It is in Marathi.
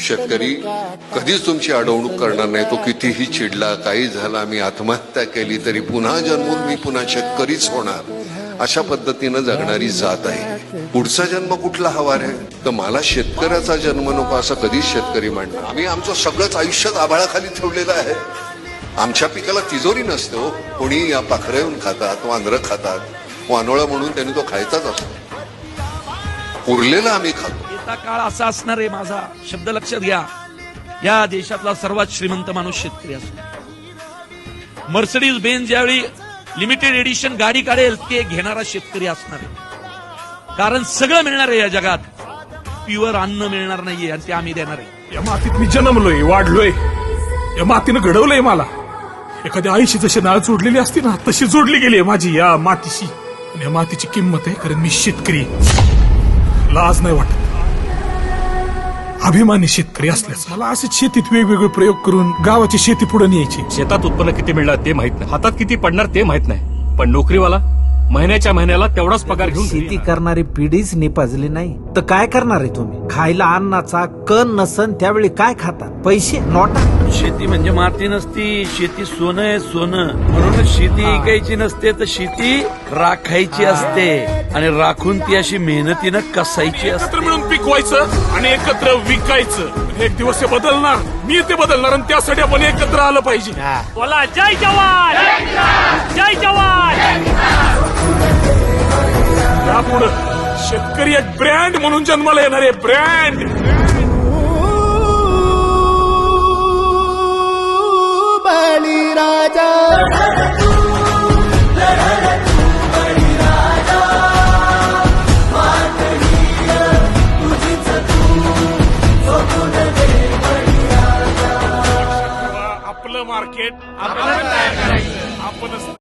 शेतकरी कधीच तुमची अडवणूक करणार नाही. तो कितीही चिडला काही झाला मी आत्महत्या केली तरी पुन्हा जन्मून मी पुन्हा शेतकरीच होणार. अशा पद्धतीनं जगणारी जात आहे. पुढचा जन्म कुठला हवा रे तर मला शेतकऱ्याचा जन्म नको असं कधीच शेतकरी म्हणणार. आम्ही आमचं सगळंच आयुष्यात आभाळाखाली ठेवलेलं आहे. आमच्या पिकाला तिजोरी नसतो हो. कोणी या पाखरं येऊन खातात वांद्र खातात. वानोळा म्हणून त्यांनी तो खायचाच असतो. उरलेला आम्ही खातो. येता काळ असा असणार आहे माझा. शब्द लक्षात घ्या. या देशातला सर्वात श्रीमंत माणूस शेतकरी असतो मर्सडीज बेन्झ ज्यावेळी लिमिटेड एडिशन गाडी काढेल ते घेणारा शेतकरी असणार आहे. कारण सगळं मिळणार आहे या जगात. प्युअर अन्न मिळणार नाहीये आणि ते आम्ही देणार आहे. या मातीत मी जन्मलोय वाढलोय. या मातीनं घडवलंय मला. एखाद्या आईशी जशी नाळ जोडलेली असती ना तशी जोडली गेली आहे माझी या मातीशी. आणि या मातीची किंमत आहे कारण मी शेतकरी. आहे. लाज नाही वाटत. अभिमानी शेतकरी असल्यास मला असे शेतीत वेगवेगळे प्रयोग करून गावाची शेती पुढे न्यायची. शेतात उत्पन्न किती मिळणार ते माहीत नाही. हातात किती पडणार ते माहीत नाही. पण नोकरीवाला महिन्याच्या महिन्याला तेवढाच पगार घेऊन शेती. करणारी पिढीच निपाजली नाही. तर काय करणार आहे तुम्ही? खायला अन्नाचा कण नसन त्यावेळी काय खातात? पैसे नोटा? शेती म्हणजे माती नसती शेती सोनं आहे सोनं. म्हणून शेती ऐकायची नसते तर शेती राखायची असते. आणि राखून ती अशी मेहनतीनं कसायची असते. एकत्र मिळून पिकवायचं आणि एकत्र विकायचं. एक दिवस हे बदलणार. मी ते बदलणार आणि त्यासाठी आपण एकत्र आलं पाहिजे. बोला जय जवान! जय जवान! यापुढं शेतकरी एक ब्रँड म्हणून जन्माला येणार आहे ब्रँड आपलं मार्केट आपण आपणच